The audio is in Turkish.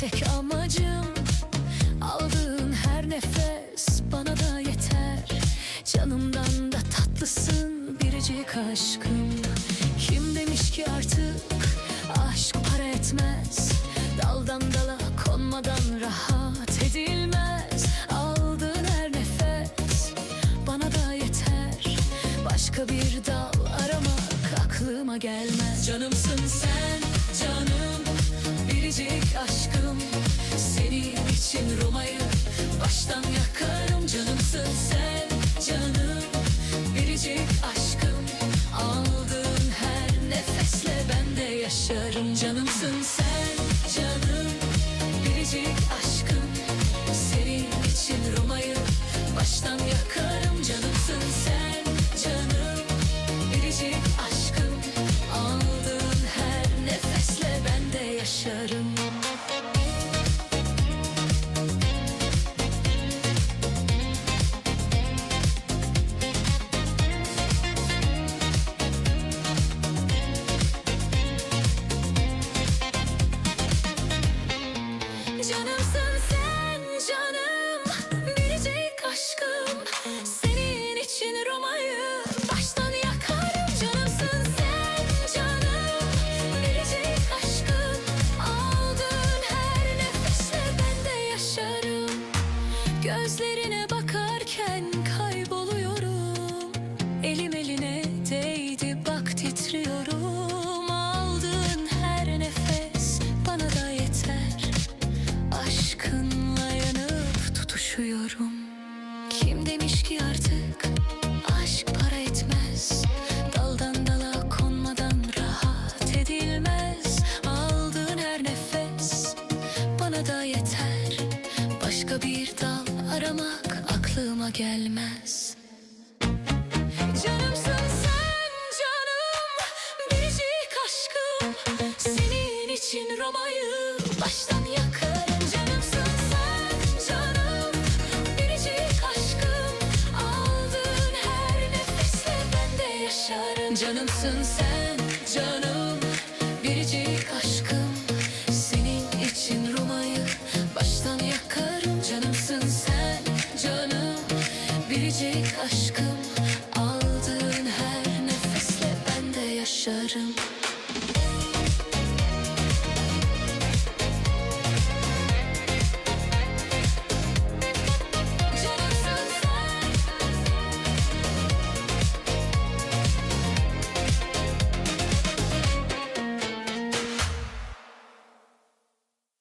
tek amacım Aldığın her nefes bana da yeter. Canımdan da tatlısın biricik aşkım. Kim demiş ki artık aşk para etmez? Daldan dala konmadan rahat edilmez. Aldığın her nefes bana da yeter. Başka bir dal aramak aklıma gelmez. Canımsın sen canım yaşarım Canımsın sen canım. Biricik aşkım Senin için Roma'yı baştan Canımsın yanıp tutuşuyorum Kim demiş ki artık aşk para etmez? Daldan dala konmadan rahat edilmez. Aldığın her nefes bana da yeter. Başka bir dal aramak aklıma gelmez. Canımsın sen canım biricik aşkım. Senin için Roma'yı baştan yaşarım. Canımsın sen canım. Biricik aşkım Senin için Roma'yı baştan yakarım. Canımsın sen canım. Biricik aşkım Aldığın her nefesle ben de yaşarım